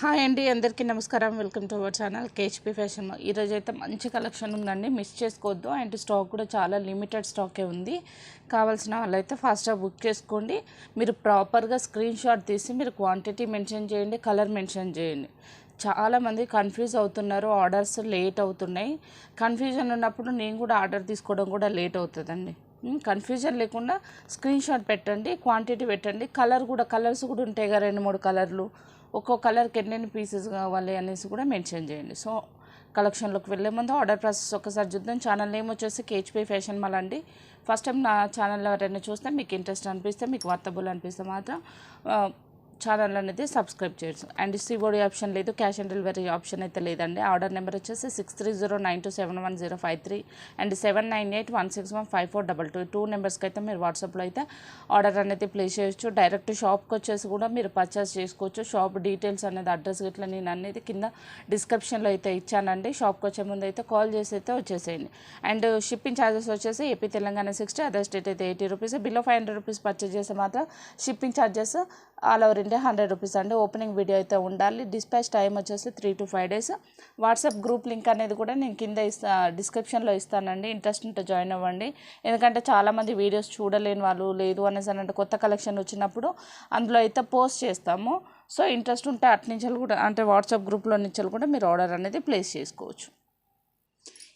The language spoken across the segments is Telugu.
హాయ్ అండి అందరికీ నమస్కారం. Welcome to our channel K H P fashion ఈరోజు అయితే మంచి కలెక్షన్ ఉందండి. మిస్ చేసుకోవద్దు. అండ్ స్టాక్ కూడా చాలా లిమిటెడ్ స్టాకే ఉంది. కావాల్సిన వాళ్ళైతే ఫాస్ట్గా బుక్ చేసుకోండి. మీరు ప్రాపర్గా స్క్రీన్ షాట్ తీసి మీరు క్వాంటిటీ మెన్షన్ చేయండి కలర్ మెన్షన్ చేయండి. చాలామంది కన్ఫ్యూజ్ అవుతున్నారు. ఆర్డర్స్ లేట్ అవుతున్నాయి. కన్ఫ్యూజన్ ఉన్నప్పుడు నేను కూడా ఆర్డర్ తీసుకోవడం కూడా లేట్ అవుతుందండి. Hmm, కన్ఫ్యూజన్ లేకుండా స్క్రీన్ షాట్ పెట్టండి క్వాంటిటీ పెట్టండి. కలర్ కూడా కలర్స్ కూడా ఉంటాయి కదా రెండు మూడు కలర్లు ఒక్కో కలర్కి ఎన్నెన్ని పీసెస్ కావాలి అనేసి కూడా మెన్షన్ చేయండి. సో కలెక్షన్లోకి వెళ్ళే ముందు ఆర్డర్ ప్రాసెస్ ఒకసారి చూద్దాం. ఛానల్ నేమ్ వచ్చేసి K H P fashion mall అండి. ఫస్ట్ టైం నా ఛానల్లో ఎవరైనా చూస్తే మీకు ఇంట్రెస్ట్ అనిపిస్తే మీకు వర్తబుల్ అనిపిస్తే మాత్రం ఛానల్ అనేది సబ్స్క్రైబ్ చేయొచ్చు. And C O D option లేదు క్యాష్ ఆన్ డెలివరీ ఆప్షన్ అయితే లేదండి. ఆర్డర్ నెంబర్ వచ్చేసి six three zero nine two seven one zero five three and seven nine eight one six one five four double two two నెంబర్స్కి అయితే మీరు వాట్సాప్లో అయితే ఆర్డర్ అనేది ప్లేస్ చేయొచ్చు. డైరెక్ట్ షాప్కి వచ్చేసి కూడా మీరు పర్చేస్ చేసుకోవచ్చు. షాప్ డీటెయిల్స్ అనేది అడ్రస్ గిట్లా నేను అనేది కింద డిస్క్రిప్షన్లో అయితే ఇచ్చానండి. షాప్కి వచ్చే ముందు అయితే కాల్ చేసి అయితే వచ్చేసేయండి. అండ్ షిప్పింగ్ ఛార్జెస్ వచ్చేసి A P Telangana sixty other state అయితే eighty rupees below five hundred rupees purchase చేస్తే మాత్రం shipping charges all over India hundred rupees అండి. ఓపెనింగ్ వీడియో అయితే ఉండాలి. డిస్పాచ్ టైం వచ్చేసి three to five days. WhatsApp group link అనేది కూడా నేను కింద ఇస్తా డిస్క్రిప్షన్లో ఇస్తానండి. ఇంట్రెస్ట్ ఉంటే జాయిన్ అవ్వండి. ఎందుకంటే చాలామంది వీడియోస్ చూడలేని వాళ్ళు లేదు అనేసి అంటే కొత్త కలెక్షన్ వచ్చినప్పుడు అందులో అయితే పోస్ట్ చేస్తాము. సో ఇంట్రెస్ట్ ఉంటే అటు నుంచి కూడా అంటే వాట్సాప్ గ్రూప్లో నుంచి కూడా మీరు ఆర్డర్ అనేది ప్లేస్ చేసుకోవచ్చు.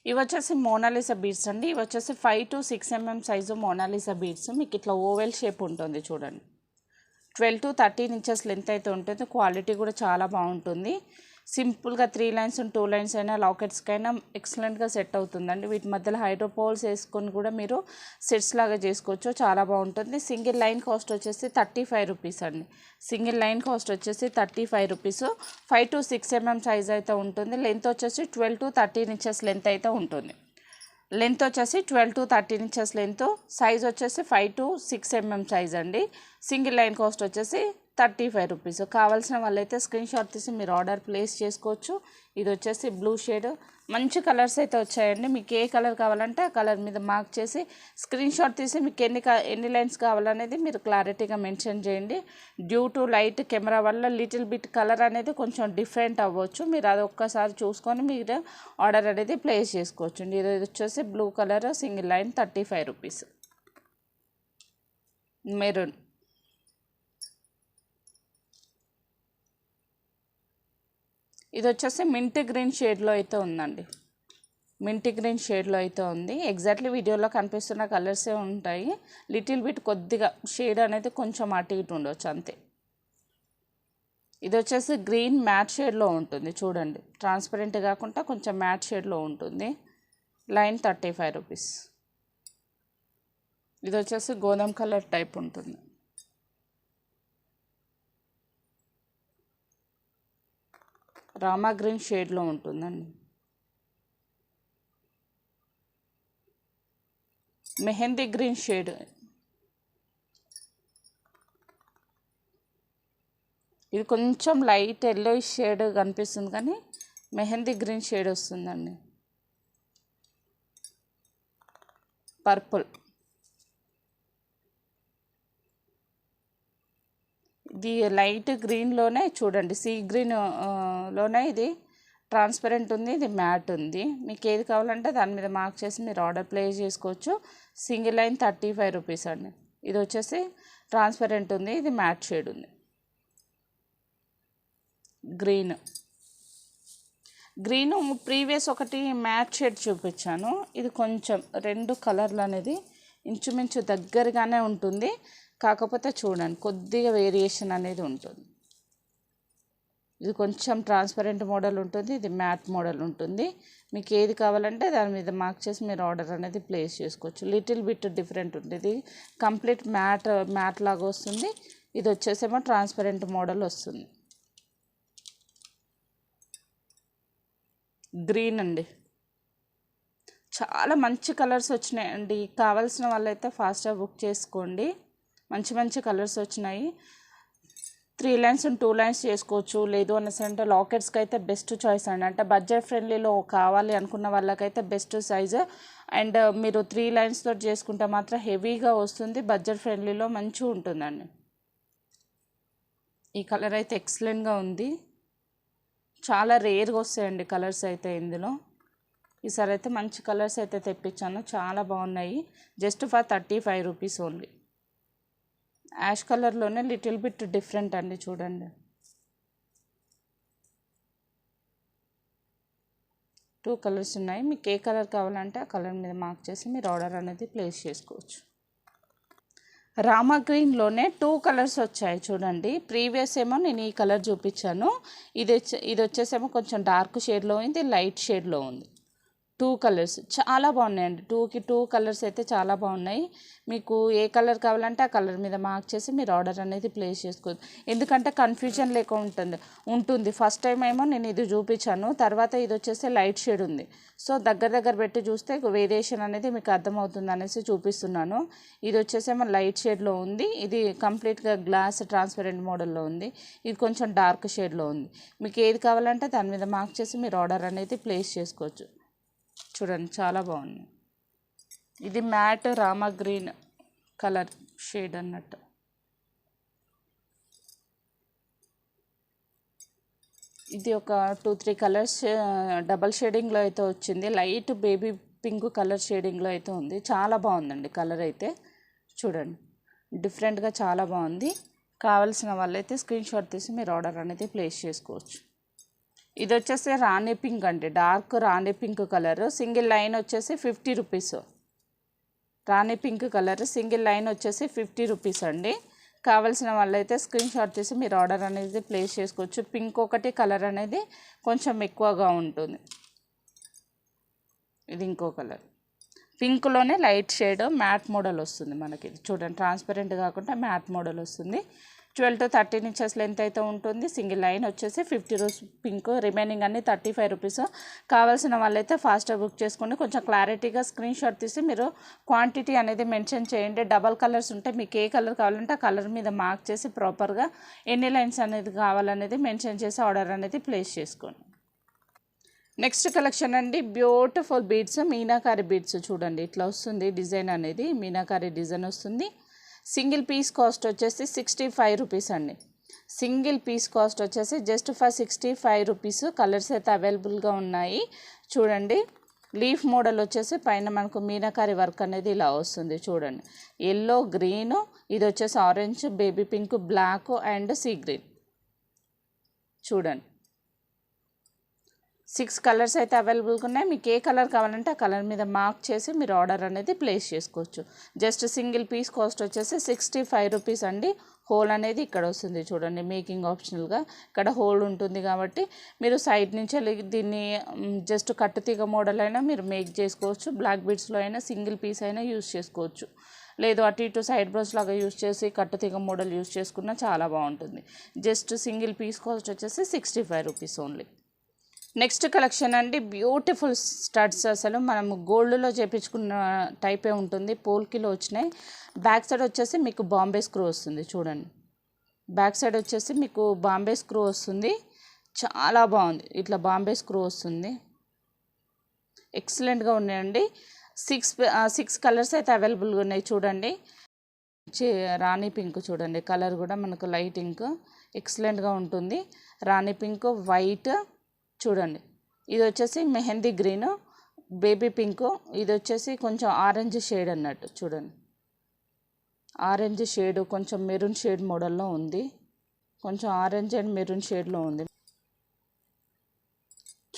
ఇవి వచ్చేసి మోనాలిసా బీడ్స్ అండి. ఇవి వచ్చేసి five to six M M size Mona Lisa beads. మీకు ఇట్లా ఓవెల్ షేప్ ఉంటుంది చూడండి. Twelve to thirteen inches length అయితే ఉంటుంది. క్వాలిటీ కూడా చాలా బాగుంటుంది. సింపుల్గా త్రీ లైన్స్ టూ లైన్స్ అయినా లాకెట్స్కైనా ఎక్సలెంట్గా సెట్ అవుతుందండి. వీటి మధ్యలో హైడ్రోపోల్స్ వేసుకొని కూడా మీరు సెట్స్ లాగా చేసుకోవచ్చు. చాలా బాగుంటుంది. సింగిల్ లైన్ కాస్ట్ వచ్చేసి థర్టీ ఫైవ్ రూపీస్ అండి. సింగిల్ లైన్ కాస్ట్ వచ్చేసి thirty five rupees. Five to six M M size అయితే ఉంటుంది. లెంత్ వచ్చేసి twelve to thirteen inches length అయితే ఉంటుంది. లెంత్ వచ్చేసి twelve to thirteen inches length. Size వచ్చేసి five to six M M size అండి. సింగిల్ లైన్ కాస్ట్ వచ్చేసి థర్టీ ఫైవ్ రూపీస్. కావాల్సిన వాళ్ళైతే స్క్రీన్ షాట్ తీసి మీరు ఆర్డర్ ప్లేస్ చేసుకోవచ్చు. ఇది వచ్చేసి బ్లూ షేడ్ మంచి కలర్స్ అయితే వచ్చాయండి. మీకు ఏ కలర్ కావాలంటే ఆ కలర్ మీద మార్క్ చేసి స్క్రీన్ షాట్ తీసి మీకు ఎన్ని ఎన్ని లైన్స్ కావాలనేది మీరు క్లారిటీగా మెన్షన్ చేయండి. డ్యూ టు లైట్ కెమెరా వల్ల లిటిల్ బిట్ కలర్ అనేది కొంచెం డిఫరెంట్ అవ్వచ్చు. మీరు అది ఒక్కసారి చూసుకొని మీరు ఆర్డర్ అనేది ప్లేస్ చేసుకోవచ్చు. ఇది వచ్చేసి blue colour single line thirty five rupees. Maroon. ఇది వచ్చేసి మింట్ గ్రీన్ షేడ్లో అయితే ఉందండి. మింట్ గ్రీన్ షేడ్లో అయితే ఉంది. ఎగ్జాక్ట్లీ వీడియోలో కనిపిస్తున్న కలర్సే ఉంటాయి. లిటిల్ బిట్ కొద్దిగా షేడ్ అనేది కొంచెం అటు ఇటు ఉండొచ్చు అంతే. ఇది వచ్చేసి గ్రీన్ మ్యాట్ షేడ్లో ఉంటుంది చూడండి. ట్రాన్స్పరెంట్ కాకుండా కొంచెం మ్యాట్ షేడ్లో ఉంటుంది. Line thirty five rupees. ఇది వచ్చేసి గోధుమ కలర్ టైప్ ఉంటుంది. రామా గ్రీన్ షేడ్లో ఉంటుందండి. Mehndi green shade. ఇది కొంచెం లైట్ ఎల్లో షేడ్ కనిపిస్తుంది కానీ మెహందీ గ్రీన్ షేడ్ వస్తుందండి. పర్పుల్. ఇది లైట్ గ్రీన్లోనే చూడండి. సీ గ్రీన్లోనే ఇది ట్రాన్స్పరెంట్ ఉంది ఇది మ్యాట్ ఉంది. మీకు ఏది కావాలంటే దాని మీద మార్క్ చేసి మీరు ఆర్డర్ ప్లేస్ చేసుకోవచ్చు. Single line thirty five rupees అండి. ఇది వచ్చేసి ట్రాన్స్పరెంట్ ఉంది ఇది మ్యాట్ షేడ్ ఉంది. గ్రీన్. గ్రీన్ ప్రీవియస్ ఒకటి మ్యాట్ షేడ్ చూపించాను. ఇది కొంచెం రెండు కలర్లు అనేది ఇంచుమించు దగ్గరగానే ఉంటుంది. కాకపోతే చూడండి కొద్దిగా వేరియేషన్ అనేది ఉంటుంది. ఇది కొంచెం ట్రాన్స్పరెంట్ మోడల్ ఉంటుంది ఇది మ్యాట్ మోడల్ ఉంటుంది. మీకు ఏది కావాలంటే దాని మీద మార్క్ చేసి మీరు ఆర్డర్ అనేది ప్లేస్ చేసుకోవచ్చు. లిటిల్ బిట్ డిఫరెంట్ ఉంటుంది కంప్లీట్ మ్యాట్ మ్యాట్ లాగా వస్తుంది. ఇది వచ్చేసేమో ట్రాన్స్పరెంట్ మోడల్ వస్తుంది. గ్రీన్ అండి. చాలా మంచి కలర్స్ వచ్చినాయండి. కావాల్సిన వాళ్ళైతే ఫాస్ట్గా బుక్ చేసుకోండి. మంచి మంచి కలర్స్ వచ్చినాయి. త్రీ లైన్స్ టూ లైన్స్ చేసుకోవచ్చు. లేదు అనేసి అంటే లాకెట్స్కి అయితే బెస్ట్ చాయిస్ అండి. అంటే బడ్జెట్ ఫ్రెండ్లీలో కావాలి అనుకున్న వాళ్ళకైతే బెస్ట్ సైజ్. అండ్ మీరు త్రీ లైన్స్ తోటి చేసుకుంటే మాత్రం హెవీగా వస్తుంది. బడ్జెట్ ఫ్రెండ్లీలో మంచిగా ఉంటుందండి. ఈ కలర్ అయితే ఎక్సలెంట్గా ఉంది. చాలా రేర్గా వస్తాయండి కలర్స్ అయితే ఇందులో. ఈసారి అయితే మంచి కలర్స్ అయితే తెప్పించాను. చాలా బాగున్నాయి. Just for thirty five rupees only. Ash కలర్లోనే లిటిల్ బిట్ డిఫరెంట్ అండి చూడండి. టూ కలర్స్ ఉన్నాయి. మీకు ఏ కలర్ కావాలంటే ఆ కలర్ మీద మార్క్ చేసి మీరు ఆర్డర్ అనేది ప్లేస్ చేసుకోవచ్చు. రామా గ్రీన్లోనే టూ కలర్స్ వచ్చాయి చూడండి. ప్రీవియస్ ఏమో నేను ఈ కలర్ చూపించాను. ఇది ఇది వచ్చేసేమో కొంచెం డార్క్ షేడ్లో ఉంది లైట్ షేడ్లో ఉంది. టూ కలర్స్ చాలా బాగున్నాయండి. టూకి టూ కలర్స్ అయితే చాలా బాగున్నాయి. మీకు ఏ కలర్ కావాలంటే ఆ కలర్ మీద మార్క్ చేసి మీరు ఆర్డర్ అనేది ప్లేస్ చేసుకోవచ్చు. ఎందుకంటే కన్ఫ్యూజన్ లేక ఉంటుంది. ఉంటుంది. ఫస్ట్ టైం ఏమో నేను ఇది చూపించాను. తర్వాత ఇది వచ్చేసి లైట్ షేడ్ ఉంది. సో దగ్గర దగ్గర పెట్టి చూస్తే వేరియేషన్ అనేది మీకు అర్థమవుతుంది అనేసి చూపిస్తున్నాను. ఇది వచ్చేసేమో లైట్ షేడ్లో ఉంది. ఇది కంప్లీట్గా గ్లాస్ ట్రాన్స్పరెంట్ మోడల్లో ఉంది. ఇది కొంచెం డార్క్ షేడ్లో ఉంది. మీకు ఏది కావాలంటే దాని మీద మార్క్ చేసి మీరు ఆర్డర్ అనేది ప్లేస్ చేసుకోవచ్చు. చూడండి చాలా బాగుంది. ఇది matte Rama green colour shade అన్నట్టు. ఇది ఒక టూ త్రీ కలర్స్ డబల్ షేడింగ్లో అయితే వచ్చింది. లైట్ బేబీ పింక్ కలర్ షేడింగ్లో అయితే ఉంది. చాలా బాగుందండి కలర్ అయితే. చూడండి డిఫరెంట్గా చాలా బాగుంది. కావలసిన వాళ్ళైతే స్క్రీన్ షాట్ తీసి మీరు ఆర్డర్ అనేది ప్లేస్ చేసుకోవచ్చు. ఇది వచ్చేసి రాణి పింక్ అండి. Dark rani pink colour. Single line వచ్చేసి fifty rupees. Rani pink colour. Single line వచ్చేసి ఫిఫ్టీ రూపీస్ అండి. కావాల్సిన వాళ్ళైతే స్క్రీన్ షాట్ చేసి మీరు ఆర్డర్ అనేది ప్లేస్ చేసుకోవచ్చు. పింక్ ఒకటి కలర్ అనేది కొంచెం ఎక్కువగా ఉంటుంది. ఇది ఇంకో కలర్. పింక్లోనే లైట్ షేడ్ మ్యాట్ మోడల్ వస్తుంది మనకి. ఇది చూడండి ట్రాన్స్పరెంట్ కాకుండా మ్యాట్ మోడల్ వస్తుంది. Twelve to thirteen inches length అయితే ఉంటుంది. సింగిల్ లైన్ వచ్చేసి ఫిఫ్టీ రూపీస్ పింక్ రిమైనింగ్ అన్ని థర్టీ ఫైవ్ రూపీస్. కావాల్సిన వాళ్ళైతే ఫాస్ట్గా బుక్ చేసుకోండి. కొంచెం క్లారిటీగా స్క్రీన్ షాట్ తీసి మీరు క్వాంటిటీ అనేది మెన్షన్ చేయండి. డబల్ కలర్స్ ఉంటే మీకు ఏ కలర్ కావాలంటే ఆ కలర్ మీద మార్క్ చేసి ప్రాపర్గా ఎన్ని లైన్స్ అనేది కావాలనేది మెన్షన్ చేసి ఆర్డర్ అనేది ప్లేస్ చేసుకోండి. నెక్స్ట్ కలెక్షన్ అండి. బ్యూటిఫుల్ బీడ్స్ మీనాకారి బీడ్స్ చూడండి. ఇట్లా వస్తుంది డిజైన్ అనేది. మీనాకారి డిజైన్ వస్తుంది. సింగిల్ పీస్ కాస్ట్ వచ్చేసి సిక్స్టీ ఫైవ్ రూపీస్ అండి. సింగిల్ పీస్ కాస్ట్ వచ్చేసి just for sixty five rupees. Colours అయితే అవైలబుల్గా ఉన్నాయి. చూడండి లీఫ్ మోడల్ వచ్చేసి పైన మనకు మీనాకారి వర్క్ అనేది ఇలా వస్తుంది చూడండి. ఎల్లో గ్రీన్ ఇది వచ్చేసి orange baby pink black and sea green. చూడండి. సిక్స్ కలర్స్ అయితే అవైలబుల్గా ఉన్నాయి. మీకు ఏ కలర్ కావాలంటే ఆ కలర్ మీద మార్క్ చేసి మీరు ఆర్డర్ అనేది ప్లేస్ చేసుకోవచ్చు. జస్ట్ సింగిల్ పీస్ కాస్ట్ వచ్చేసి సిక్స్టీ ఫైవ్ రూపీస్ అండి. హోల్ అనేది ఇక్కడ వస్తుంది చూడండి మేకింగ్ ఆప్షనల్గా. ఇక్కడ హోల్ ఉంటుంది కాబట్టి మీరు సైడ్ నుంచి వెళ్ళి దీన్ని జస్ట్ కట్టుతీగ మోడల్ అయినా మీరు మేక్ చేసుకోవచ్చు. బ్లాక్ బీడ్స్లో అయినా సింగిల్ పీస్ అయినా యూస్ చేసుకోవచ్చు. లేదు అటు ఇటు సైడ్ బ్రష్ లాగా యూస్ చేసి కట్టుతీగ మోడల్ యూస్ చేసుకున్నా చాలా బాగుంటుంది. జస్ట్ సింగిల్ పీస్ కాస్ట్ వచ్చేసి sixty five rupees only. Next collection అండి బ్యూటిఫుల్ స్టడ్స్ అసలు. మనం గోల్డ్లో చేపించుకున్న టైపే ఉంటుంది. పోల్కిలో వచ్చినాయి. బ్యాక్ సైడ్ వచ్చేసి మీకు బాంబే స్క్రూ వస్తుంది చూడండి. బ్యాక్ సైడ్ వచ్చేసి మీకు బాంబే స్క్రూ వస్తుంది. చాలా బాగుంది. ఇట్లా బాంబే స్క్రూ వస్తుంది. ఎక్సలెంట్గా ఉన్నాయండి. సిక్స్ సిక్స్ కలర్స్ అయితే అవైలబుల్గా ఉన్నాయి చూడండి. రాణి పింక్ చూడండి. కలర్ కూడా మనకు లైట్ ఇంక్ ఎక్సలెంట్గా ఉంటుంది. రాణి పింక్ వైట్ చూడండి. ఇది వచ్చేసి మెహందీ గ్రీన్ బేబీ పింక్ ఇది వచ్చేసి కొంచెం ఆరెంజ్ షేడ్ అన్నట్టు చూడండి. ఆరెంజ్ షేడ్ కొంచెం మెరూన్ షేడ్ మోడల్లో ఉంది. కొంచెం ఆరెంజ్ అండ్ మెరూన్ షేడ్లో ఉంది.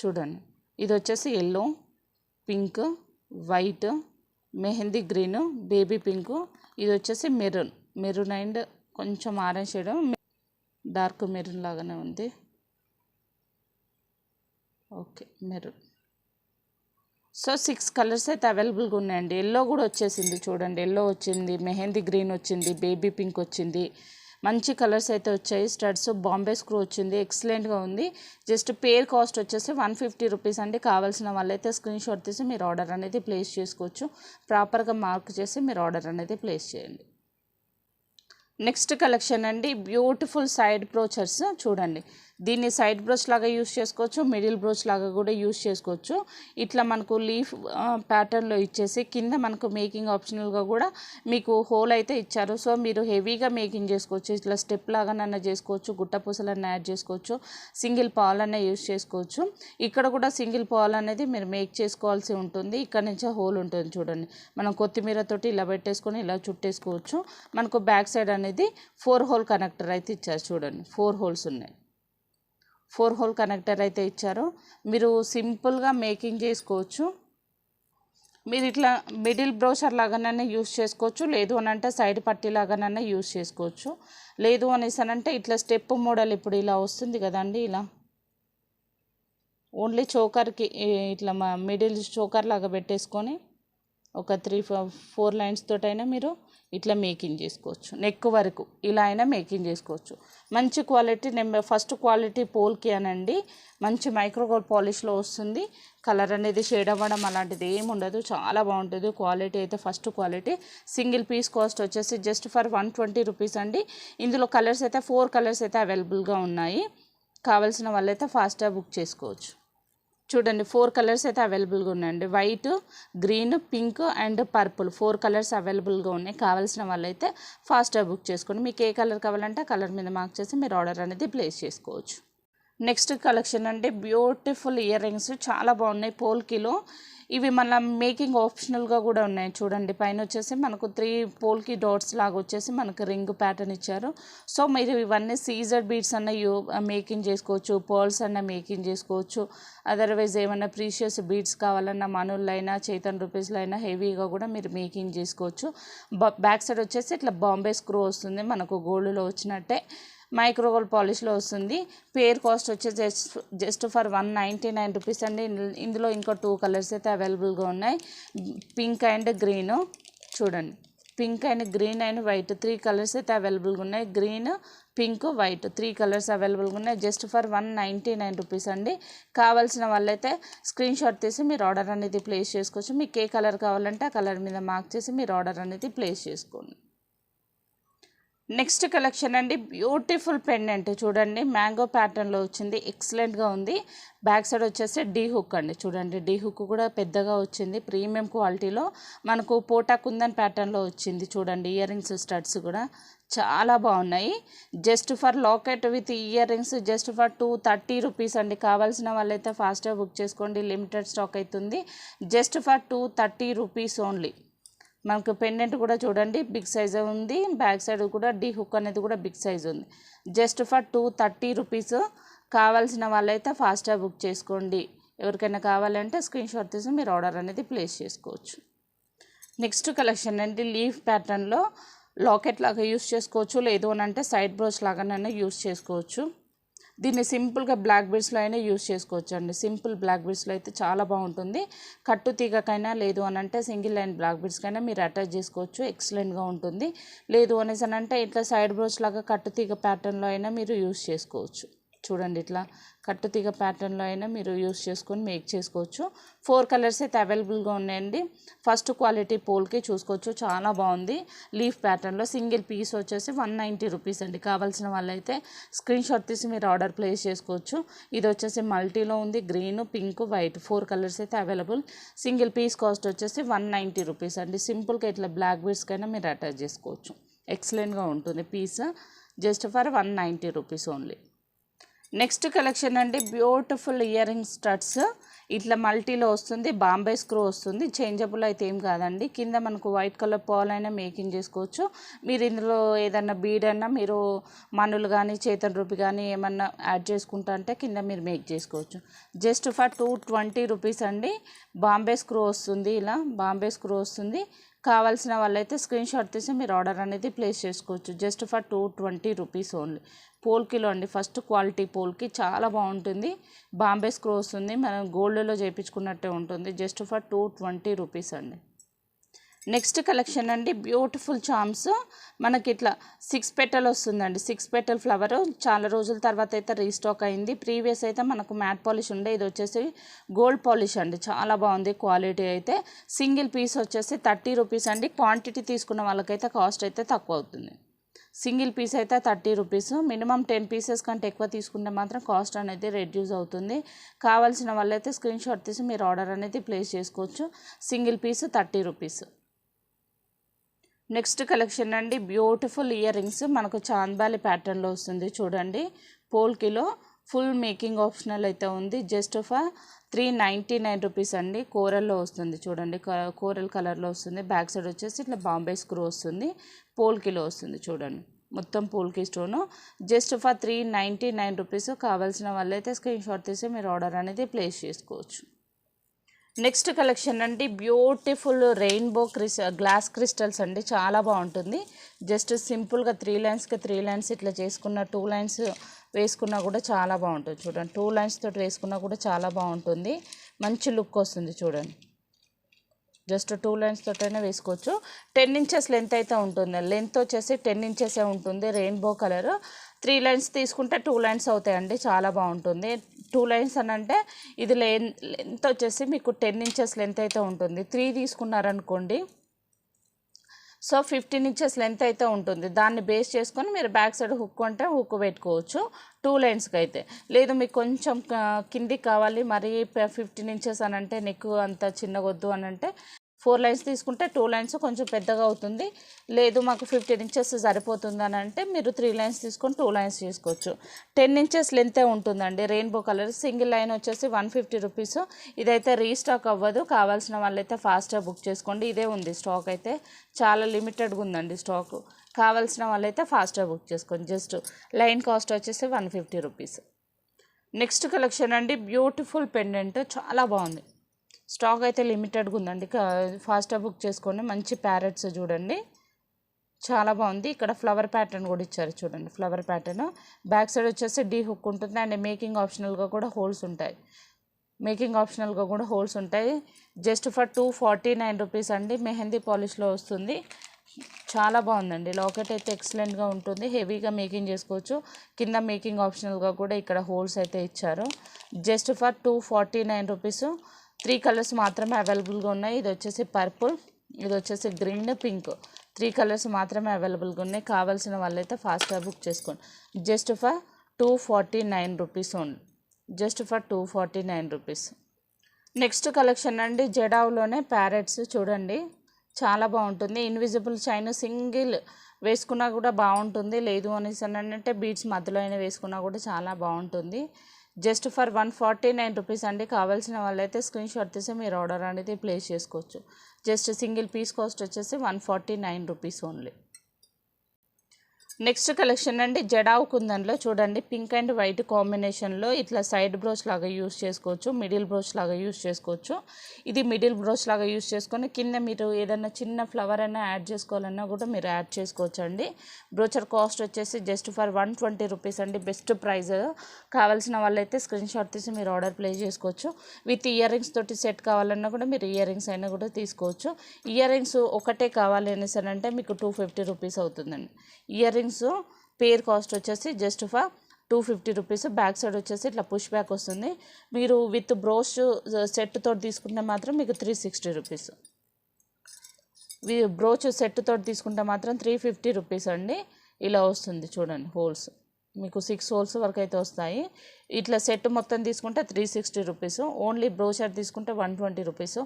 చూడండి. ఇది వచ్చేసి yellow pink white mehndi green baby pink ఇది వచ్చేసి మెరూన్. మెరూన్ అండ్ కొంచెం ఆరెంజ్ షేడ్ డార్క్ మెరూన్ లాగానే ఉంది. Okay maroon so six colours అయితే అవైలబుల్గా ఉన్నాయండి. ఎల్లో కూడా వచ్చేసింది చూడండి. ఎల్లో వచ్చింది మెహందీ గ్రీన్ వచ్చింది బేబీ పింక్ వచ్చింది. మంచి కలర్స్ అయితే వచ్చాయి. స్టడ్స్ బాంబే స్క్రూ వచ్చింది. ఎక్సలెంట్గా ఉంది. జస్ట్ పేర్ కాస్ట్ వచ్చేసి వన్ ఫిఫ్టీ రూపీస్ అండి. కావాల్సిన వాళ్ళైతే స్క్రీన్ షాట్ తీసి మీరు ఆర్డర్ అనేది ప్లేస్ చేసుకోవచ్చు. ప్రాపర్గా మార్క్ చేసి మీరు ఆర్డర్ అనేది ప్లేస్ చేయండి. నెక్స్ట్ కలెక్షన్ అండి. బ్యూటిఫుల్ సైడ్ ప్రోచర్స్ చూడండి. దీన్ని సైడ్ బ్రష్ లాగా యూస్ చేసుకోవచ్చు మిడిల్ బ్రష్ లాగా కూడా యూస్ చేసుకోవచ్చు. ఇట్లా మనకు లీఫ్ ప్యాటర్న్లో ఇచ్చేసి కింద మనకు మేకింగ్ ఆప్షనల్గా కూడా మీకు హోల్ అయితే ఇచ్చారు. సో మీరు హెవీగా మేకింగ్ చేసుకోవచ్చు. ఇట్లా స్టెప్ లాగానన్నా చేసుకోవచ్చు గుట్టపూసలన్నా యాడ్ చేసుకోవచ్చు సింగిల్ పాల్ అన్న యూస్ చేసుకోవచ్చు. ఇక్కడ కూడా సింగిల్ పాల్ అనేది మీరు మేక్ చేసుకోవాల్సి ఉంటుంది. ఇక్కడ నుంచే హోల్ ఉంటుంది చూడండి. మనం కొత్తిమీరతోటి ఇలా పెట్టేసుకొని ఇలా చుట్టేసుకోవచ్చు. మనకు బ్యాక్ సైడ్ అనేది ఫోర్ హోల్ కనెక్టర్ అయితే ఇచ్చారు చూడండి. ఫోర్ హోల్స్ ఉన్నాయి. ఫోర్ హోల్ కనెక్టర్ అయితే ఇచ్చారు. మీరు సింపుల్గా మేకింగ్ చేసుకోవచ్చు. మీరు ఇట్లా మిడిల్ బ్రోషర్ లాగానైనా యూస్ చేసుకోవచ్చు. లేదు అని అంటే సైడ్ పట్టీ లాగానైనా యూస్ చేసుకోవచ్చు. లేదు అనేసి అంటే ఇట్లా స్టెప్ మోడల్ ఇప్పుడు ఇలా వస్తుంది కదండి ఇలా. ఓన్లీ చోకర్కి ఇట్లా మా మిడిల్ చోకర్ లాగా పెట్టేసుకొని ఒక త్రీ ఫోర్ లైన్స్ తోటైనా మీరు ఇట్లా మేకింగ్ చేసుకోవచ్చు. నెక్ వరకు ఇలా అయినా మేకింగ్ చేసుకోవచ్చు. మంచి క్వాలిటీ నేను ఫస్ట్ క్వాలిటీ పోల్కి అనండి. మంచి మైక్రోగోల్ పాలిష్లో వస్తుంది. కలర్ అనేది షేడ్ అవ్వడం అలాంటిది ఏమి ఉండదు. చాలా బాగుంటుంది. క్వాలిటీ అయితే first quality. Single piece cost వచ్చేసి just for one twenty rupees అండి. ఇందులో కలర్స్ అయితే ఫోర్ కలర్స్ అయితే అవైలబుల్గా ఉన్నాయి. కావాల్సిన వాళ్ళైతే ఫాస్ట్గా బుక్ చేసుకోవచ్చు. చూడండి ఫోర్ కలర్స్ అయితే అవైలబుల్గా ఉన్నాయండి. White green pink and purple. Four colours అవైలబుల్గా ఉన్నాయి. కావాల్సిన వాళ్ళైతే ఫాస్ట్గా బుక్ చేసుకోండి. మీకు ఏ కలర్ కావాలంటే ఆ కలర్ మీద మార్క్ చేసి మీరు ఆర్డర్ అనేది ప్లేస్ చేసుకోవచ్చు. నెక్స్ట్ కలెక్షన్ అంటే బ్యూటిఫుల్ ఇయర్ రింగ్స్ చాలా బాగున్నాయి. పోల్కిలో ఇవి మన మేకింగ్ ఆప్షనల్గా కూడా ఉన్నాయి. చూడండి పైన వచ్చేసి మనకు త్రీ పోల్కి డాట్స్ లాగా వచ్చేసి మనకు రింగ్ ప్యాటర్న్ ఇచ్చారు. సో మీరు ఇవన్నీ సీజర్ బీడ్స్ అన్న యూ మేకింగ్ చేసుకోవచ్చు పర్ల్స్ అన్న మేకింగ్ చేసుకోవచ్చు. అదర్వైజ్ ఏమైనా ప్రీషియస్ బీడ్స్ కావాలన్నా మనులైనా చైతన్ రూపీస్లో అయినా హెవీగా కూడా మీరు మేకింగ్ చేసుకోవచ్చు. బ్యాక్ సైడ్ వచ్చేసి ఇట్లా బాంబే స్క్రూ వస్తుంది. మనకు గోల్డ్లో వచ్చినట్టే. మైక్రోగోల్ పాలిష్లో వస్తుంది. పేర్ కాస్ట్ వచ్చేసి just just for one ninety nine rupees అండి. ఇందులో ఇంకా టూ కలర్స్ అయితే అవైలబుల్గా ఉన్నాయి. పింక్ అండ్ గ్రీన్ చూడండి. Pink and green and white three colours అయితే అవైలబుల్గా ఉన్నాయి. Green pink white three colours అవైలబుల్గా ఉన్నాయి. Just for one ninety nine rupees అండి. కావాల్సిన వాళ్ళైతే స్క్రీన్ షాట్ తీసి మీరు ఆర్డర్ అనేది ప్లేస్ చేసుకోవచ్చు. మీకు ఏ కలర్ కావాలంటే ఆ కలర్ మీద మార్క్ చేసి మీరు ఆర్డర్ అనేది ప్లేస్ చేసుకోండి. నెక్స్ట్ కలెక్షన్ అండి. బ్యూటిఫుల్ పెండెంట్ చూడండి మ్యాంగో ప్యాటర్న్లో వచ్చింది. ఎక్సలెంట్గా ఉంది. బ్యాక్ సైడ్ వచ్చేసి డీ హుక్ అండి. చూడండి డీ హుక్ కూడా పెద్దగా వచ్చింది. ప్రీమియం క్వాలిటీలో మనకు పోటా కుందన్ ప్యాటర్న్లో వచ్చింది. చూడండి ఇయర్ రింగ్స్ స్టడ్స్ కూడా చాలా బాగున్నాయి. Just for locket with earrings just for two thirty rupees అండి. కావాల్సిన వాళ్ళైతే ఫాస్ట్గా బుక్ చేసుకోండి. లిమిటెడ్ స్టాక్ అవుతుంది just for two thirty rupees only. మనకు పెండెంట్ కూడా చూడండి బిగ్ సైజ్ ఉంది. బ్యాక్ సైడ్ కూడా డీ హుక్ అనేది కూడా బిగ్ సైజ్ ఉంది. Just for two thirty rupees కావాల్సిన వాళ్ళైతే ఫాస్ట్గా బుక్ చేసుకోండి. ఎవరికైనా కావాలంటే స్క్రీన్ షాట్ తీసి మీరు ఆర్డర్ అనేది ప్లేస్ చేసుకోవచ్చు. నెక్స్ట్ కలెక్షన్ అండి లీఫ్ ప్యాటర్న్లో లాకెట్ లాగా యూస్ చేసుకోవచ్చు. లేదు అని అంటే సైడ్ బ్రోచ్ లాగానైనా యూస్ చేసుకోవచ్చు. దీన్ని సింపుల్గా బ్లాక్ బీడ్స్లో అయినా యూస్ చేసుకోవచ్చు అండి సింపుల్ బ్లాక్ బీడ్స్లో అయితే చాలా బాగుంటుంది. కట్టు తీగకైనా లేదు అని అంటే సింగిల్ లైన్ బ్లాక్ బీడ్స్కైనా మీరు అటాచ్ చేసుకోవచ్చు. ఎక్సలెంట్గా ఉంటుంది. లేదు అనేసి అని అంటే ఇట్లా సైడ్ బ్రోచ్ లాగా కట్టు తీగ ప్యాటర్న్లో అయినా మీరు యూస్ చేసుకోవచ్చు. చూడండి ఇట్లా కట్టు తీగ ప్యాటర్న్లో అయినా మీరు యూస్ చేసుకొని మేక్ చేసుకోవచ్చు. ఫోర్ కలర్స్ అయితే అవైలబుల్గా ఉన్నాయండి. ఫస్ట్ క్వాలిటీ పోల్కి చూసుకోవచ్చు. చాలా బాగుంది. లీఫ్ ప్యాటర్న్లో సింగిల్ పీస్ వచ్చేసి వన్ నైంటీ రూపీస్ అండి. కావాల్సిన వాళ్ళైతే స్క్రీన్ షాట్ తీసి మీరు ఆర్డర్ ప్లేస్ చేసుకోవచ్చు. ఇది వచ్చేసి మల్టీలో ఉంది. Green pink white four colours అయితే అవైలబుల్ సింగిల్ పీస్ కాస్ట్ వచ్చేసి వన్ నైంటీ రూపీస్ అండి. సింపుల్గా ఇట్లా బ్లాక్ బీడ్స్కైనా మీరు అటాచ్ చేసుకోవచ్చు. ఎక్సలెంట్గా ఉంటుంది. Piece just for one ninety rupees only next collection అండి బ్యూటిఫుల్ ఇయర్ రింగ్ స్టడ్స్ ఇట్లా మల్టీలో వస్తుంది బాంబే స్క్రూ వస్తుంది. చేంజబుల్ అయితే ఏం కాదండి. కింద మనకు వైట్ కలర్ పాల్ అయినా మేకింగ్ చేసుకోవచ్చు. మీరు ఇందులో ఏదన్నా బీడ్ అయినా మీరు మనులు కానీ చేతన్ రూపీ కానీ ఏమన్నా యాడ్ చేసుకుంటా అంటే కింద మీరు మేక్ చేసుకోవచ్చు. Just for two twenty rupees అండి. బాంబే స్క్రూ వస్తుంది ఇలా బాంబే స్క్రూ వస్తుంది. కావాల్సిన వాళ్ళైతే స్క్రీన్ షాట్ తీసి మీరు ఆర్డర్ అనేది ప్లేస్ చేసుకోవచ్చు. Just for two twenty rupees only పోల్కిలో అండి. ఫస్ట్ క్వాలిటీ పోల్కి చాలా బాగుంటుంది. బాంబే స్క్రూ వస్తుంది మనం గోల్డ్లో చేయించుకున్నట్టే ఉంటుంది. Just for two twenty rupees అండి. నెక్స్ట్ కలెక్షన్ అండి. Beautiful charms. మనకి ఇట్లా సిక్స్ పెటల్ వస్తుందండి. Six petal flower. చాలా రోజుల తర్వాత అయితే రీస్టాక్ అయింది. ప్రీవియస్ అయితే మనకు మ్యాట్ పాలిష్ ఉండే. ఇది వచ్చేసి గోల్డ్ పాలిష్ అండి. చాలా బాగుంది క్వాలిటీ అయితే. సింగిల్ పీస్ వచ్చేసి థర్టీ రూపీస్ అండి. క్వాంటిటీ తీసుకున్న వాళ్ళకైతే కాస్ట్ అయితే తక్కువ అవుతుంది. సింగిల్ పీస్ అయితే thirty rupees. Minimum ten pieces కంటే ఎక్కువ తీసుకుంటే మాత్రం కాస్ట్ అనేది రెడ్యూస్ అవుతుంది. కావాల్సిన వాళ్ళైతే స్క్రీన్ షాట్ తీసి మీరు ఆర్డర్ అనేది ప్లేస్ చేసుకోవచ్చు. Single piece thirty rupees. Next collection అండి బ్యూటిఫుల్ ఇయర్ రింగ్స్ మనకు చాందాలి ప్యాటర్న్లో వస్తుంది చూడండి. పోల్కిలో ఫుల్ మేకింగ్ ఆప్షనల్ అయితే ఉంది. Just for three ninety nine rupees అండి. కోరల్లో వస్తుంది చూడండి. కోరల్ కలర్లో వస్తుంది. బ్యాక్ సైడ్ వచ్చేసి ఇట్లా బాంబే స్క్రూ వస్తుంది. పోల్కిలో వస్తుంది చూడండి. మొత్తం polki stone. Just for three ninety nine rupees కావాల్సిన వాళ్ళైతే స్క్రీన్ షాట్ తీసి మీరు ఆర్డర్ అనేది ప్లేస్ చేసుకోవచ్చు. నెక్స్ట్ కలెక్షన్ అండి. బ్యూటిఫుల్ రెయిన్బో క్రిస్ గ్లాస్ క్రిస్టల్స్ అండి. చాలా బాగుంటుంది. జస్ట్ సింపుల్గా త్రీ లైన్స్కి త్రీ లైన్స్ ఇట్లా చేసుకున్న టూ లైన్స్ వేసుకున్నా కూడా చాలా బాగుంటుంది. చూడండి టూ లైన్స్ తోటి వేసుకున్నా కూడా చాలా బాగుంటుంది. మంచి లుక్ వస్తుంది చూడండి. జస్ట్ టూ లైన్స్ తోటైనా వేసుకోవచ్చు. టెన్ ఇంచెస్ లెంత్ అయితే ఉంటుంది. లెంత్ వచ్చేసి టెన్ ఇంచెసే ఉంటుంది. Rainbow colour. త్రీ లైన్స్ తీసుకుంటే టూ లైన్స్ అవుతాయండి. చాలా బాగుంటుంది. టూ లైన్స్ అని అంటే ఇది లెన్ లెంత్ వచ్చేసి మీకు టెన్ ఇంచెస్ లెంత్ అయితే ఉంటుంది. త్రీ తీసుకున్నారనుకోండి సో ఫిఫ్టీన్ ఇంచెస్ లెంత్ అయితే ఉంటుంది. దాన్ని బేస్ చేసుకొని మీరు బ్యాక్ సైడ్ హుక్ అంటే హుక్ పెట్టుకోవచ్చు. టూ లైన్స్కి అయితే. లేదు మీకు కొంచెం కిందికి కావాలి. మరీ ఫిఫ్టీన్ ఇంచెస్ అని అంటే నెక్ అంత చిన్నగొద్దు అని అంటే ఫోర్ లైన్స్ తీసుకుంటే టూ లైన్స్ కొంచెం పెద్దగా అవుతుంది. లేదు మాకు ఫిఫ్టీన్ ఇంచెస్ సరిపోతుంది అని అంటే మీరు త్రీ లైన్స్ తీసుకొని టూ లైన్స్ తీసుకోవచ్చు. టెన్ ఇంచెస్ లెంతే ఉంటుందండి. రెయిన్బో కలర్ సింగిల్ లైన్ వచ్చేసి వన్ ఫిఫ్టీ రూపీస్. ఇదైతే రీస్టాక్ అవ్వదు. కావాల్సిన వాళ్ళైతే ఫాస్ట్గా బుక్ చేసుకోండి. ఇదే ఉంది స్టాక్ అయితే. చాలా లిమిటెడ్గా ఉందండి స్టాక్. కావాల్సిన వాళ్ళైతే ఫాస్ట్గా బుక్ చేసుకోండి. జస్ట్ లైన్ కాస్ట్ వచ్చేసి one fifty rupees. Next collection అండి. Beautiful pendant. చాలా బాగుంది. స్టాక్ అయితే లిమిటెడ్గా ఉందండి. కా- ఫాస్ట్గా బుక్ చేసుకోండి మంచి ప్యారెట్స్ చూడండి. చాలా బాగుంది. ఇక్కడ ఫ్లవర్ ప్యాటర్న్ కూడా ఇచ్చారు చూడండి. Flower pattern. బ్యాక్ సైడ్ వచ్చేసి డీ హుక్ ఉంటుంది. అండ్ మేకింగ్ ఆప్షనల్గా కూడా హోల్స్ ఉంటాయి. మేకింగ్ ఆప్షనల్గా కూడా హోల్స్ ఉంటాయి. Just for two forty nine rupees అండి. మెహందీ పాలిష్లో వస్తుంది. చాలా బాగుందండి. లాకెట్ అయితే ఎక్సలెంట్గా ఉంటుంది. హెవీగా మేకింగ్ చేసుకోవచ్చు. కింద మేకింగ్ ఆప్షనల్గా కూడా ఇక్కడ హోల్స్ అయితే ఇచ్చారు. Just for two forty nine rupees. Three colours మాత్రమే అవైలబుల్గా ఉన్నాయి. ఇది వచ్చేసి పర్పుల్ ఇది వచ్చేసి గ్రీన్ పింక్. త్రీ కలర్స్ మాత్రమే అవైలబుల్గా ఉన్నాయి. కావాల్సిన వాళ్ళైతే ఫాస్ట్గా బుక్ చేసుకోండి. Just for two forty nine rupees only. Just for two forty nine rupees. Next collection అండి. జడావులోనే ప్యారెట్స్ చూడండి. చాలా బాగుంటుంది. ఇన్విజిబుల్ చైన్ సింగిల్ వేసుకున్నా కూడా బాగుంటుంది. లేదు అనేసి అంటే బీడ్స్ మధ్యలో అయినా వేసుకున్నా కూడా చాలా బాగుంటుంది. Just for one forty nine rupees అండి. కావాల్సిన వాళ్ళైతే స్క్రీన్ షాట్ తీసి మీరు ఆర్డర్ అనేది ప్లేస్ చేసుకోవచ్చు. జస్ట్ సింగిల్ పీస్ కాస్ట్ వచ్చేసి one forty nine rupees only. Next collection అండి జడావ్ కుందన్లో చూడండి పింక్ అండ్ వైట్ కాంబినేషన్లో ఇట్లా సైడ్ బ్రోచ్ లాగా యూస్ చేసుకోవచ్చు మిడిల్ బ్రోచ్ లాగా యూస్ చేసుకోవచ్చు. ఇది మిడిల్ బ్రోచ్ లాగా యూస్ చేసుకొని కింద మీరు ఏదైనా చిన్న ఫ్లవర్ అయినా యాడ్ చేసుకోవాలన్నా కూడా మీరు యాడ్ చేసుకోవచ్చు అండి బ్రోచర్ కాస్ట్ వచ్చేసి just for one twenty rupees అండి బెస్ట్ ప్రైస్. కావాల్సిన వాళ్ళైతే స్క్రీన్ షాట్ తీసి మీరు ఆర్డర్ ప్లేస్ చేసుకోవచ్చు. విత్ ఇయర్ రింగ్స్ తోటి సెట్ కావాలన్నా కూడా మీరు ఇయర్ రింగ్స్ అయినా కూడా తీసుకోవచ్చు. ఇయర్ రింగ్స్ ఒకటే కావాలి అనేసి అంటే మీకు టూ ఫిఫ్టీ రూపీస్ అవుతుందండి. ఇయర్ రింగ్స్ పేర్ కాస్ట్ వచ్చేసి just for two fifty rupees back side వచ్చేసి ఇట్లా పుష్ బ్యాక్ వస్తుంది. మీరు విత్ బ్రోష్ సెట్తో తీసుకుంటే మాత్రం మీకు త్రీ సిక్స్టీ రూపీస్ బ్రోచ్ సెట్తో తీసుకుంటే మాత్రం త్రీ ఫిఫ్టీ రూపీస్ అండి. ఇలా వస్తుంది చూడండి హోల్స్ మీకు సిక్స్ హోల్స్ వరకు అయితే వస్తాయి. ఇట్లా సెట్ మొత్తం తీసుకుంటే three sixty rupees only brooch తీసుకుంటే one twenty rupees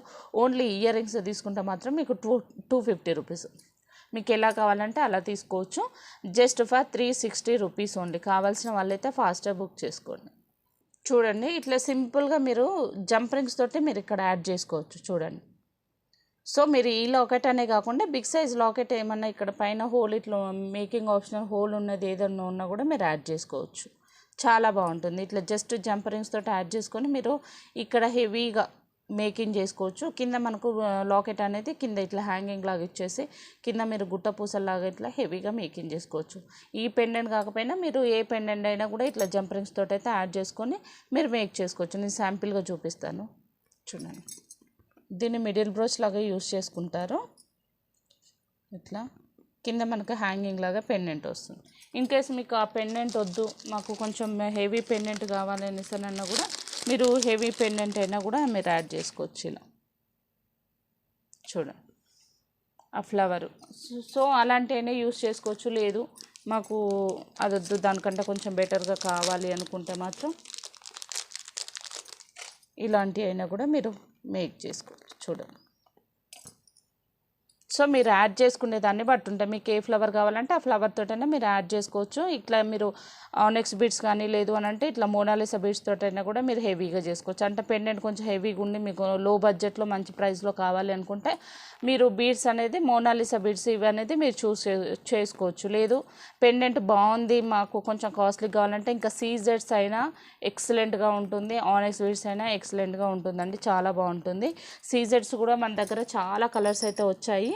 only ear rings తీసుకుంటే మాత్రం మీకు టూ టూ ఫిఫ్టీ రూపీస్ మీకు ఎలా కావాలంటే అలా తీసుకోవచ్చు. Just for three sixty rupees only. కావాల్సిన వాళ్ళైతే ఫాస్ట్గా బుక్ చేసుకోండి. చూడండి ఇట్లా సింపుల్గా మీరు జంప్ రింగ్స్ తోటి మీరు ఇక్కడ యాడ్ చేసుకోవచ్చు. చూడండి. సో మీరు ఈ లాకెట్ అనే కాకుండా బిగ్ సైజ్ లాకెట్ ఏమన్నా ఇక్కడ పైన హోల్ ఇట్లా మేకింగ్ ఆప్షనల్ హోల్ ఉన్నది ఏదన్నా ఉన్నా కూడా మీరు యాడ్ చేసుకోవచ్చు. చాలా బాగుంటుంది. ఇట్లా జస్ట్ జంప్ రింగ్స్ తోటి యాడ్ చేసుకొని మీరు ఇక్కడ హెవీగా మేకింగ్ చేసుకోవచ్చు. కింద మనకు లాకెట్ అనేది కింద ఇట్లా హ్యాంగింగ్ లాగా ఇచ్చేసి కింద మీరు గుట్ట పూసల్లాగా ఇట్లా హెవీగా మేకింగ్ చేసుకోవచ్చు. ఈ పెండెంట్ కాకపోయినా మీరు ఏ పెండెంట్ అయినా కూడా ఇట్లా జంప్ రింగ్స్ తోటి అయితే యాడ్ చేసుకొని మీరు మేక్ చేసుకోవచ్చు. నేను శాంపిల్గా చూపిస్తాను. చూడండి. దీన్ని మిడిల్ బ్రోచ్ లాగా యూస్ చేసుకుంటారు. ఇట్లా కింద మనకు హ్యాంగింగ్ లాగా పెండెంట్ వస్తుంది. ఇన్ కేస్ మీకు ఆ పెండెంట్ వద్దు మాకు కొంచెం హెవీ పెండెంట్ కావాలనేసి అన్నా కూడా మీరు హెవీ పెండెంట్ అయినా కూడా మీరు యాడ్ చేసుకోవచ్చు ఇలా. చూడండి. ఆ ఫ్లవర్. సో అలాంటివైనా యూస్ చేసుకోవచ్చు. లేదు మాకు అదొద్దు. దానికంటే కొంచెం బెటర్గా కావాలి అనుకుంటే మాత్రం ఇలాంటి అయినా కూడా మీరు మేక్ చేసుకోవచ్చు. చూడండి. సో మీరు యాడ్ చేసుకునే దాన్ని బట్టి ఉంటాయి మీకు ఏ ఫ్లవర్ కావాలంటే ఆ ఫ్లవర్ తోటైనా మీరు యాడ్ చేసుకోవచ్చు. ఇట్లా మీరు ఆనెక్స్ బీడ్స్ కానీ లేదు అని అంటే ఇట్లా మోనాలిసా బీడ్స్ తోటైనా కూడా మీరు హెవీగా చేసుకోవచ్చు. అంటే పెండెంట్ కొంచెం హెవీగా ఉండి మీకు లో బడ్జెట్లో మంచి ప్రైస్లో కావాలి అనుకుంటే మీరు బీడ్స్ అనేది మోనాలిసా బీడ్స్ ఇవి అనేది మీరు చూస్ చేసుకోవచ్చు. లేదు పెండెంట్ బాగుంది మాకు కొంచెం కాస్ట్లీ కావాలంటే ఇంకా సీజెడ్స్ అయినా ఎక్సలెంట్గా ఉంటుంది. ఆనెక్స్ బీడ్స్ అయినా ఎక్సలెంట్గా ఉంటుందండి. చాలా బాగుంటుంది. సీజెడ్స్ కూడా మన దగ్గర చాలా కలర్స్ అయితే వచ్చాయి.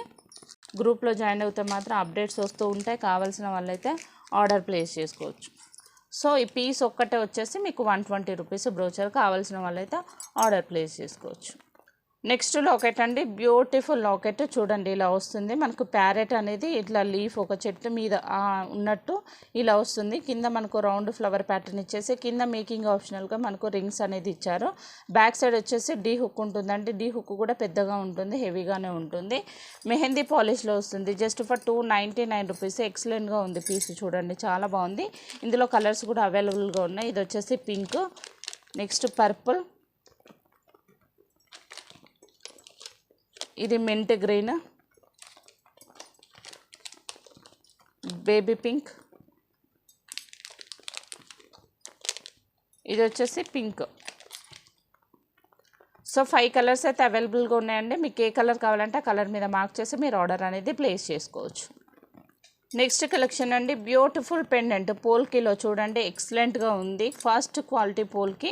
గ్రూప్లో జాయిన్ అవుతే మాత్రం అప్డేట్స్ వస్తూ ఉంటాయి. కావాల్సిన వాళ్ళైతే ఆర్డర్ ప్లేస్ చేసుకోవచ్చు. సో ఈ పీస్ ఒక్కటే వచ్చేసి మీకు వన్ ట్వంటీ రూపీస్ బ్రోచర్ కావాల్సిన వాళ్ళైతే ఆర్డర్ ప్లేస్ చేసుకోవచ్చు. నెక్స్ట్ లాకెట్ అండి. బ్యూటిఫుల్ లాకెట్ చూడండి ఇలా వస్తుంది. మనకు ప్యారెట్ అనేది ఇట్లా లీఫ్ ఒక చెట్టు మీద ఉన్నట్టు ఇలా వస్తుంది. కింద మనకు రౌండ్ ఫ్లవర్ ప్యాటర్న్ ఇచ్చేసి కింద మేకింగ్ ఆప్షనల్గా మనకు రింగ్స్ అనేది ఇచ్చారు. బ్యాక్ సైడ్ వచ్చేసి డీ హుక్ ఉంటుందండి. డీ హుక్ కూడా పెద్దగా ఉంటుంది హెవీగానే ఉంటుంది. మెహందీ పాలిష్లో వస్తుంది. Just for two ninety nine rupees. ఎక్సలెంట్గా ఉంది పీస్ చూడండి చాలా బాగుంది. ఇందులో కలర్స్ కూడా అవైలబుల్గా ఉన్నాయి. ఇది వచ్చేసి పింక్ నెక్స్ట్ పర్పుల్ ఇది మెంట్ గ్రీన్ బేబీ పింక్. ఇది వచ్చేసి పింక్. సో ఫైవ్ కలర్స్ అయితే అవైలబుల్గా ఉన్నాయండి. మీకు ఏ కలర్ కావాలంటే ఆ కలర్ మీద మార్క్ చేసి మీరు ఆర్డర్ అనేది ప్లేస్ చేసుకోవచ్చు. నెక్స్ట్ కలెక్షన్ అండి. Beautiful pendant. పోల్కిలో చూడండి ఎక్సలెంట్గా ఉంది. ఫస్ట్ క్వాలిటీ పోల్కి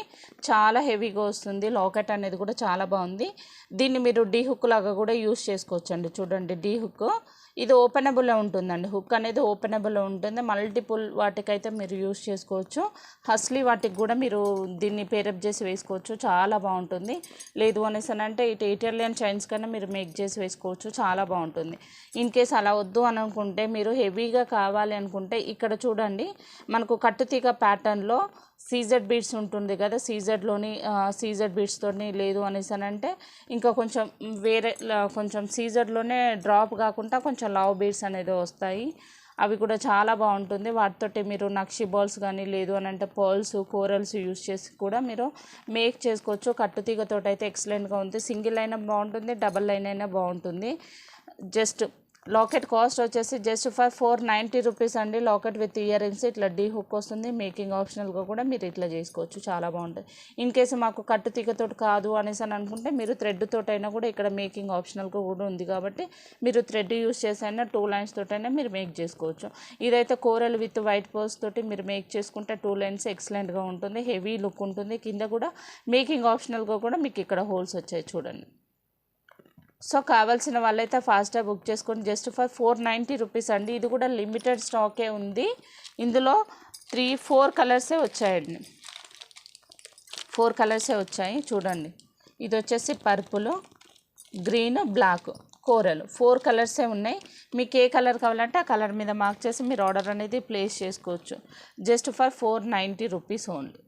చాలా హెవీగా వస్తుంది. లాకెట్ అనేది కూడా చాలా బాగుంది. దీన్ని మీరు డీ హుక్ లాగా కూడా యూస్ చేసుకోవచ్చండి. చూడండి డీ హుక్. ఇది ఓపెనబుల్లో ఉంటుందండి. హుక్ అనేది ఓపెనబుల్లో ఉంటుంది. మల్టిపుల్ వాటికైతే మీరు యూస్ చేసుకోవచ్చు. హస్లీ వాటికి కూడా మీరు దీన్ని పేరప్ చేసి వేసుకోవచ్చు. చాలా బాగుంటుంది. లేదు అనేసి అంటే ఇటు ఇటాలియన్ చైన్స్ కన్నా మీరు మేక్ చేసి వేసుకోవచ్చు. చాలా బాగుంటుంది. ఇన్ కేస్ అలా వద్దు అని అనుకుంటే మీరు హెవీగా కావాలి అనుకుంటే ఇక్కడ చూడండి మనకు కట్టుతీగ ప్యాటర్న్లో సీజెడ్ బీడ్స్ ఉంటుంది కదా సీజెడ్లోని సీజెడ్ బీడ్స్తోని లేదు అనేసి అని అంటే ఇంకా కొంచెం వేరే కొంచెం సీజెడ్లోనే డ్రాప్ కాకుండా కొంచెం లావ్ బీడ్స్ అనేది వస్తాయి. అవి కూడా చాలా బాగుంటుంది. వాటితోటి మీరు నక్షి బాల్స్ కానీ లేదు అని అంటే పర్ల్స్ కోరల్స్ యూస్ చేసి కూడా మీరు మేక్ చేసుకోవచ్చు. కట్టుతీగతోటి అయితే ఎక్సలెంట్గా ఉంది. సింగిల్ అయినా బాగుంటుంది డబల్ లైన్ అయినా బాగుంటుంది. జస్ట్ లాకెట్ కాస్ట్ వచ్చేసి just for four ninety rupees అండి. లాకెట్ విత్ ఇయర్ రింగ్స్ ఇట్లా డీ హుక్ వస్తుంది. మేకింగ్ ఆప్షనల్గా కూడా మీరు ఇట్లా చేసుకోవచ్చు. చాలా బాగుంటుంది. ఇన్ కేసు మాకు కట్టు తీగతో కాదు అనేసి అని అనుకుంటే మీరు థ్రెడ్ తోటైనా కూడా ఇక్కడ మేకింగ్ ఆప్షనల్గా కూడా ఉంది కాబట్టి మీరు థ్రెడ్ యూస్ చేసైనా టూ లైన్స్ తోటైనా మీరు మేక్ చేసుకోవచ్చు. ఇదైతే కూరలు విత్ వైట్ పోస్ తోటి మీరు మేక్ చేసుకుంటే టూ లైన్స్ ఎక్సలెంట్గా ఉంటుంది. హెవీ లుక్ ఉంటుంది. కింద కూడా మేకింగ్ ఆప్షనల్గా కూడా మీకు ఇక్కడ హోల్స్ వచ్చాయి చూడండి. సో కావాల్సిన వాళ్ళైతే ఫాస్ట్గా బుక్ చేసుకోండి. Just for four ninety rupees అండి. ఇది కూడా లిమిటెడ్ స్టాకే ఉంది. ఇందులో త్రీ ఫోర్ కలర్సే వచ్చాయండి. ఫోర్ కలర్సే వచ్చాయి. చూడండి. ఇది వచ్చేసి పర్పుల్ గ్రీన్ బ్లాక్ కూరలు. ఫోర్ కలర్సే ఉన్నాయి. మీకు ఏ కలర్ కావాలంటే ఆ కలర్ మీద మార్క్ చేసి మీరు ఆర్డర్ అనేది ప్లేస్ చేసుకోవచ్చు. Just for four ninety rupees only.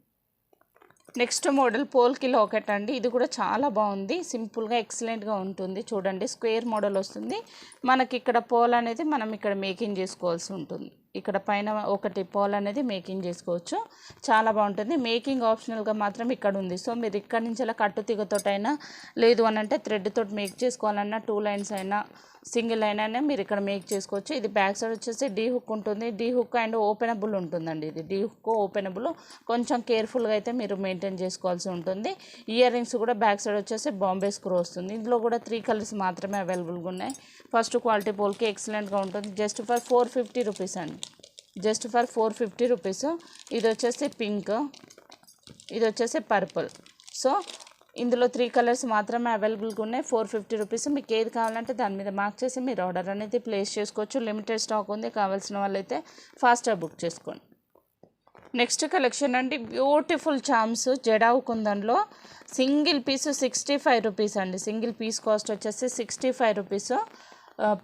Next model polki locket అండి. ఇది కూడా చాలా బాగుంది. సింపుల్గా ఎక్సలెంట్గా ఉంటుంది. చూడండి స్క్వేర్ మోడల్ వస్తుంది. మనకి ఇక్కడ పోల్ అనేది మనం ఇక్కడ మేకింగ్ చేసుకోవాల్సి ఉంటుంది. ఇక్కడ పైన ఒకటి పోల్ అనేది మేకింగ్ చేసుకోవచ్చు. చాలా బాగుంటుంది. మేకింగ్ ఆప్షనల్గా మాత్రం ఇక్కడ ఉంది. సో మీరు ఇక్కడ నుంచి అలా కట్టు తీగతోటైనా లేదు అని అంటే థ్రెడ్ తోటి మేక్ చేసుకోవాలన్నా టూ లైన్స్ అయినా సింగిల్ అయినా మీరు ఇక్కడ మేక్ చేసుకోవచ్చు. ఇది బ్యాక్ సైడ్ వచ్చేసి డీ హుక్ ఉంటుంది. డీ హుక్ అండ్ ఓపెనబుల్ ఉంటుందండి ఇది. D hook openable. కొంచెం కేర్ఫుల్గా అయితే మీరు మెయింటైన్ చేసుకోవాల్సి ఉంటుంది. ఇయర్ రింగ్స్ కూడా బ్యాక్ సైడ్ వచ్చేసి బాంబే స్క్రూ వస్తుంది. ఇందులో కూడా త్రీ కలర్స్ మాత్రమే అవైలబుల్గా ఉన్నాయి. ఫస్ట్ క్వాలిటీ పోల్కి ఎక్సలెంట్గా ఉంటుంది. Just for four fifty rupees అండి. Just for four fifty rupees. ఇది వచ్చేసి పింక్. ఇది వచ్చేసి పర్పుల్. సో ఇందులో త్రీ కలర్స్ మాత్రమే అవైలబుల్గా ఉన్నాయి. Four fifty rupees. మీకు ఏది కావాలంటే దాని మీద మార్క్ చేసి మీరు ఆర్డర్ అనేది ప్లేస్ చేసుకోవచ్చు. లిమిటెడ్ స్టాక్ ఉంది. కావాల్సిన వాళ్ళైతే ఫాస్ట్గా బుక్ చేసుకోండి. నెక్స్ట్ కలెక్షన్ అండి. Beautiful charms jadau కుందన్లో single piece sixty five rupees అండి. సింగిల్ పీస్ కాస్ట్ వచ్చేసి సిక్స్టీ ఫైవ్ రూపీస్.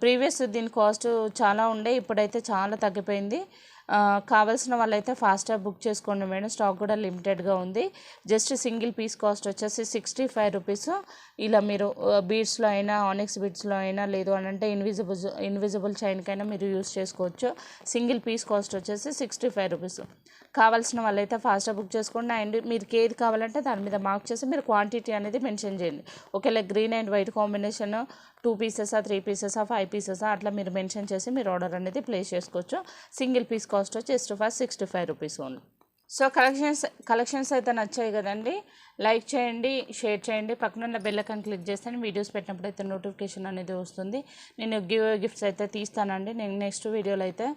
ప్రీవియస్ దీని కాస్ట్ చాలా ఉండే ఇప్పుడైతే చాలా తగ్గిపోయింది. కావాల్సిన వాళ్ళైతే ఫాస్ట్గా బుక్ చేసుకోండి మేడం. స్టాక్ కూడా లిమిటెడ్గా ఉంది. జస్ట్ సింగిల్ పీస్ కాస్ట్ వచ్చేసి సిక్స్టీ ఫైవ్ రూపీస్. ఇలా మీరు బీడ్స్లో అయినా ఆనిక్స్ బీడ్స్లో అయినా లేదు అని అంటే ఇన్విజిబుల్ ఇన్విజిబుల్ చైన్కైనా మీరు యూస్ చేసుకోవచ్చు. సింగిల్ పీస్ కాస్ట్ వచ్చేసి సిక్స్టీ ఫైవ్ రూపీస్. కావాల్సిన వాళ్ళైతే ఫాస్ట్గా బుక్ చేసుకోండి. అండ్ మీరు ఏది కావాలంటే దాని మీద మార్క్ చేసి మీరు క్వాంటిటీ అనేది మెన్షన్ చేయండి. ఒకవేళ green and white combination two పీసెసా three పీసెసా ఫైవ్ పీసెసా అట్లా మీరు మెన్షన్ చేసి మీరు ఆర్డర్ అనేది ప్లేస్ చేసుకోవచ్చు. సింగిల్ పీస్ కాస్ట్ వచ్చి just for sixty five rupees only. So collections collections అయితే నచ్చాయి కదండి. లైక్ చేయండి షేర్ చేయండి. పక్కనున్న ఉన్న ఐకాన్ క్లిక్ చేస్తే వీడియోస్ పెట్టినప్పుడు అయితే నోటిఫికేషన్ అనేది వస్తుంది. నేను గివ్ గిఫ్ట్స్ అయితే తీస్తానండి. నేను నెక్స్ట్ వీడియోలో అయితే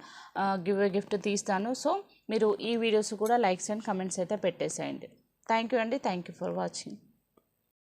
గివ్ గిఫ్ట్ తీస్తాను. సో మీరు ఈ వీడియోస్ కూడా లైక్స్ అండ్ కమెంట్స్ అయితే పెట్టేసేయండి. థ్యాంక్ యూ అండి. Thank you for watching